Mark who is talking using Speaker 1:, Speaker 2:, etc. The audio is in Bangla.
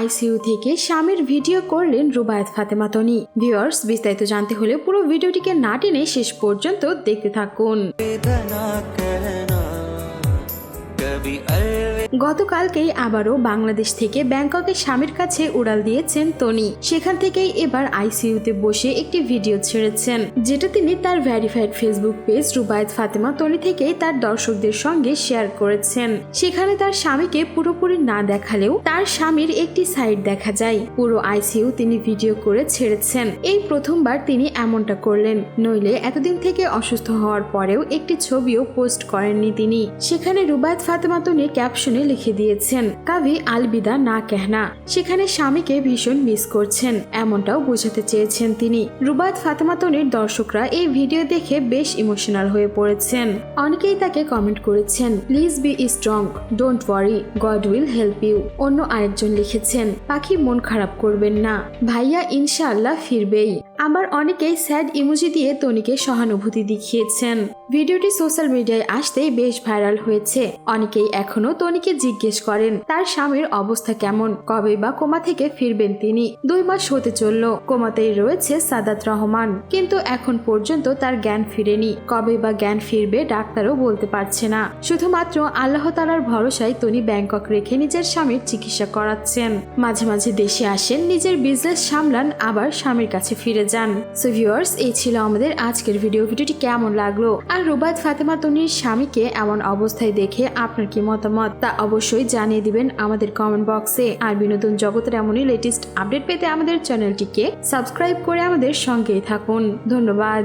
Speaker 1: আইসিইউ থেকে স্বামীর ভিডিও করলেন রুবায়ত ফাতেমা তনি। ভিউয়ার্স, বিস্তারিত জানতে হলে পুরো ভিডিওটিকে না টেনে শেষ পর্যন্ত দেখতে থাকুন। গতকালকেই আবারও বাংলাদেশ থেকে ব্যাংককের স্বামীর কাছে উড়াল দিয়েছেন তনি। সেখান থেকেই এবার আইসিইউতে বসে একটি ভিডিও ছেড়েছেন, যেটা তিনি তার verified Facebook page Rubayat Fatema Toni থেকে তার দর্শকদের সঙ্গে শেয়ার করেছেন। সেখানে তার স্বামীকে পুরোপুরি না দেখালেও তার স্বামীর একটি সাইড দেখা যায়। পুরো আইসিইউ তিনি ভিডিও করে ছেড়েছেন। এই প্রথমবার তিনি এমনটা করলেন, নইলে এতদিন থেকে অসুস্থ হওয়ার পরেও একটি ছবিও পোস্ট করেননি তিনি। সেখানে রুবায়ত ফাতেমা তনি ক্যাপশনে লিখে দিয়েছেন। কাভি আলবিদা না কেহনা। সেখানে স্বামীকে ভীষণ মিস করছেন। এমনটাও বোঝাতে চেয়েছেন তিনি। রুবায়েত ফাতেমা তনির দর্শকরা এই ভিডিও দেখে বেশ ইমোশনাল হয়ে পড়েছেন। অনেকেই তাকে কমেন্ট করেছেন please be strong don't worry God will help you অন্য আরেকজন লিখেছেন, পাখি মন খারাপ করবেন না। ভাইয়া ইনশাআল্লাহ ফিরবেই। আবার অনেকেই স্যাড ইমোজি দিয়ে তনিকে সহানুভূতি দেখিয়েছেন। ভিডিওটি সোশ্যাল মিডিয়ায় আসতেই বেশ ভাইরাল হয়েছে। অনেকেই এখনও তনিকে জিজ্ঞেস করেন, তার স্বামীর অবস্থা কেমন? কবে বা কোমা থেকে ফিরবেন তিনি? দুই মাস হতে চলল, কোমাতেই রয়েছে সাদাত রহমান। কিন্তু এখন পর্যন্ত তার জ্ঞান ফিরেনি। কবে বা জ্ঞান ফিরবে ডাক্তারও বলতে পারছে না। শুধুমাত্র আল্লাহ তালার ভরসায় তনি ব্যাংকক রেখে নিজের স্বামীর চিকিৎসা করাচ্ছেন। মাঝে মাঝে দেশে আসেন, নিজের বিজনেস সামলান, আবার স্বামীর কাছে ফিরে যান সো ভিউয়ার্স এই ছিল আমাদের আজকের ভিডিও ভিডিওটি কেমন লাগল? আর রুবায়ত ফাতেমা তনির স্বামীকে এমন অবস্থায় দেখে আপনার কি মতামত? তা অবশ্যই জানিয়ে দিবেন আমাদের কমেন্ট বক্সে আর বিনোদন জগতের এমনই লেটেস্ট আপডেট পেতে আমাদের চ্যানেলটিকে সাবস্ক্রাইব করে আমাদের সঙ্গেই থাকুন। ধন্যবাদ।